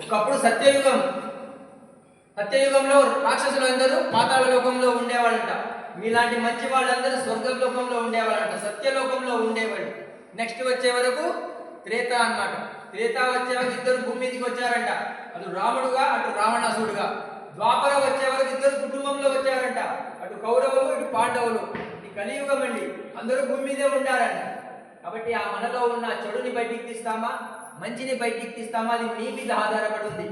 ఒకప్పుడు సత్యయుగం. సత్యయుగంలో రాక్షసులు అందరూ పాతాళ లోకంలో ఉండేవాళ్ళంట. మీలాంటి మంచి వాళ్ళందరూ స్వర్గ లోకంలో ఉండేవాళ్ళంట. సత్యలోకంలో ఉండేవాళ్ళు. నెక్స్ట్ వచ్చే వరకు త్రేత అన్నమాట. త్రేత వచ్చే వరకు ఇద్దరు భూమి మీదకి వచ్చారంట. అటు రాముడుగా అటు రావణాసుడుగా ద్వాపర వచ్చే వరకు ఇద్దరు కుటుంబంలో వచ్చారంట. అటు కౌరవులు ఇటు పాండవులు. ఇది కలియుగం అండి. అందరూ భూమి మీదే ఉండారంట. కాబట్టి ఆ మనలో ఉన్న చెడుని బయటికి తీస్తామా? మంచిని బయటికి తీస్తామా? అది మీ మీద ఆధారపడి ఉంది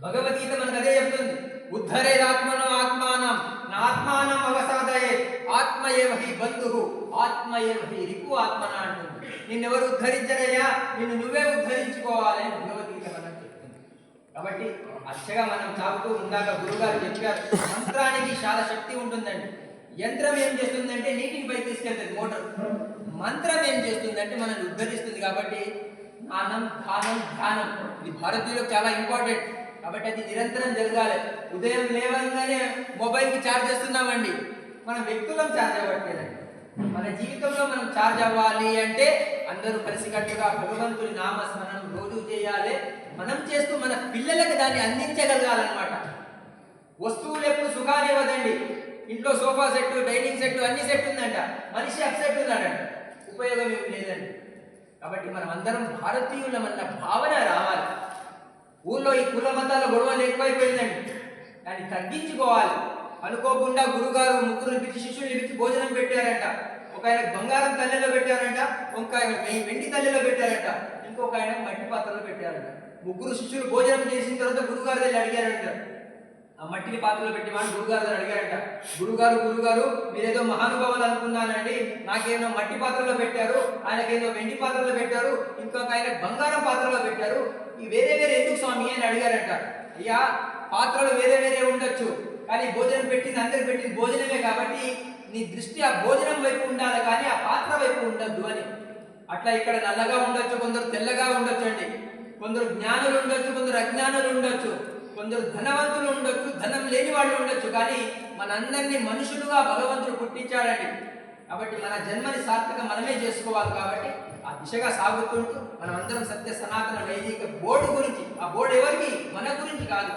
భగవద్గీత మనకు అదే చెప్తుంది. ఉద్ధరేదాత్మనో ఆత్మానం. నా ఆత్మానం అవసాదయే. ఆత్మ ఏవ హి బంధువు ఆత్మ ఏవ హి రిపు ఆత్మన అంటుంది. నిన్నెవరు ఉద్ధరించరయ్యా? నిన్ను నువ్వే ఉద్ధరించుకోవాలని భగవద్గీత మనకు చెప్తుంది. కాబట్టి అచ్చగా మనం చాపుతూ ఉందాక గురుగారు చెప్పారు. మంత్రానికి చాలా శక్తి ఉంటుందండి. యంత్రం ఏం చేస్తుందంటే నీటిని బయట తీసుకెళ్తుంది మోటార్. మంత్రం ఏం చేస్తుందంటే మనల్ని ఉద్ధరిస్తుంది కాబట్టి స్నానం ధ్యానం ధ్యానం. ఇది భారతీయులకు చాలా ఇంపార్టెంట్ కాబట్టి అది నిరంతరం జరగాలి. ఉదయం లేవగానే మొబైల్కి ఛార్జ్ చేస్తున్నామండి. మన వ్యక్తులం ఛార్జ్ అవ్వట్లేదండి. మన జీవితంలో మనం ఛార్జ్ అవ్వాలి అంటే అందరూ కలిసికట్టుగా భగవంతుని నామస్మరణం రోజు చేయాలి. మనం చేస్తూ మన పిల్లలకు దాన్ని అందించగలగాలన్నమాట. వస్తువులు ఎప్పుడు సుఖాన్ని ఇవ్వదండి. ఇంట్లో సోఫా సెట్ డైనింగ్ సెట్ అన్ని సెట్ ఉందంట. మనిషి అప్సెట్ ఉన్నాడంట. ఉపయోగం ఏమి లేదండి. కాబట్టి మనం అందరం భారతీయులమన్న భావన రావాలి. ఊళ్ళో ఈ కుల మతాల గొడవ ఎక్కువైపోయిందండి. దాన్ని తగ్గించుకోవాలి. అనుకోకుండా గురుగారు ముగ్గురు పిలిచి శిష్యుల్ని పిలిచి భోజనం పెట్టారంట. ఒక ఆయన బంగారం తల్లిలో పెట్టారంట ఒక ఆయన వెండి తల్లిలో పెట్టారంట. ఇంకొక ఆయన మట్టి పాత్రలో పెట్టారంట. ముగ్గురు శిష్యులు భోజనం చేసిన తర్వాత గురుగారు వెళ్ళి అడిగారంట మట్టిని పాత్రలో పెట్టి గురుగారు గారు అడిగారంట గురుగారు గురుగారు మీరేదో మహానుభావులు అనుకున్నానండి నాకేదో మట్టి పాత్రలో పెట్టారు ఆయనకేదో వెండి పాత్రలో పెట్టారు ఇంకొక ఆయన బంగారం పాత్రలో పెట్టారు ఈ వేరే వేరే ఎందుకు స్వామి? అని అడిగారంట. అయ్యా పాత్రలు వేరే వేరే ఉండొచ్చు కానీ భోజనం పెట్టింది అందరికి పెట్టింది భోజనమే కాబట్టి నీ దృష్టి ఆ భోజనం వైపు ఉండాలి కానీ ఆ పాత్ర వైపు ఉండద్దు అని. అట్లా ఇక్కడ నల్లగా ఉండొచ్చు కొందరు తెల్లగా ఉండొచ్చు అండి కొందరు జ్ఞానులు ఉండొచ్చు కొందరు అజ్ఞానులు ఉండొచ్చు. కొందరు ధనవంతులు ఉండొచ్చు ధనం లేని వాళ్ళు ఉండొచ్చు కానీ మనందరినీ మనుషులుగా భగవంతుడు పుట్టించాడండి. కాబట్టి మన జన్మని సార్థకం మనమే చేసుకోవాలి కాబట్టి ఆ దిశగా సాగుతుంటూ మనం అందరం సత్య సనాతన వైదిక బోర్డు గురించి ఆ బోర్డు ఎవరికి? మన గురించి కాదు.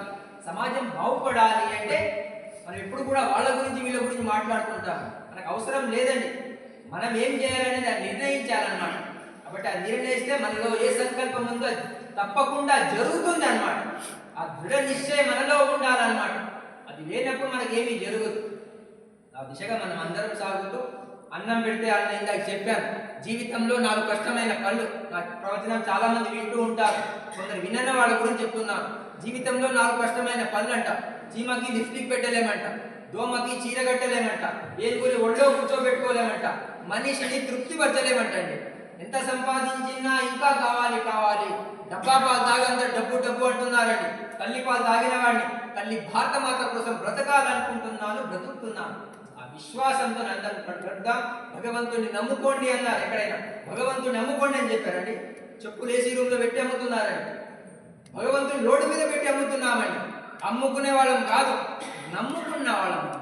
సమాజం బాగుపడాలి అంటే మనం ఎప్పుడు కూడా వాళ్ళ గురించి వీళ్ళ గురించి మాట్లాడుకుంటాం. మనకు అవసరం లేదండి. మనం ఏం చేయాలనేది అది నిర్ణయించాలన్నమాట. కాబట్టి అది నిర్ణయిస్తే మనలో ఏ సంకల్పం ఉందో తప్పకుండా జరుగుతుంది అన్నమాట ఆ దృఢ నిశ్చయం మనలో ఉండాలన్నమాట. అది లేనప్పుడు మనకేమీ జరగదు. ఆ దిశగా మనం అందరం సాగుతూ అన్నం పెడితే అన్న ఇందాక చెప్పాను. జీవితంలో నాలుగు కష్టమైన పనులు నా ప్రవచనం చాలామంది వింటూ ఉంటారు. కొందరు వినన్న వాళ్ళ గురించి చెప్తున్నారు జీవితంలో నాలుగు కష్టమైన పళ్ళు అంట చీమకి లిప్స్టిక్ పెట్టలేమంట. దోమకి చీర కట్టలేమంట. ఏలుగురి ఒళ్ళో కూర్చోబెట్టుకోలేమంట. మనిషిని తృప్తిపరచలేమంటండి. ఎంత సంపాదించినా ఇంకా కావాలి కావాలి. డబ్బా పాలు తాగందరూ డబ్బు డబ్బు అంటున్నారండి తల్లి పాలు తాగిన వాడిని తల్లి భారతమాత కోసం బ్రతకాలనుకుంటున్నాను బ్రతుకుతున్నాను. ఆ విశ్వాసంతో అందరం బ్రతుకుదాం భగవంతుని నమ్ముకోండి అన్నారు ఎక్కడైనా. భగవంతుని నమ్ముకోండి అని చెప్పారండి. చెప్పులు ఏసీ రూమ్లో పెట్టి అమ్ముతున్నారండి భగవంతుని రోడ్డు మీద పెట్టి అమ్ముతున్నామండి. అమ్ముకునే వాళ్ళం కాదు నమ్ముకున్న వాళ్ళం.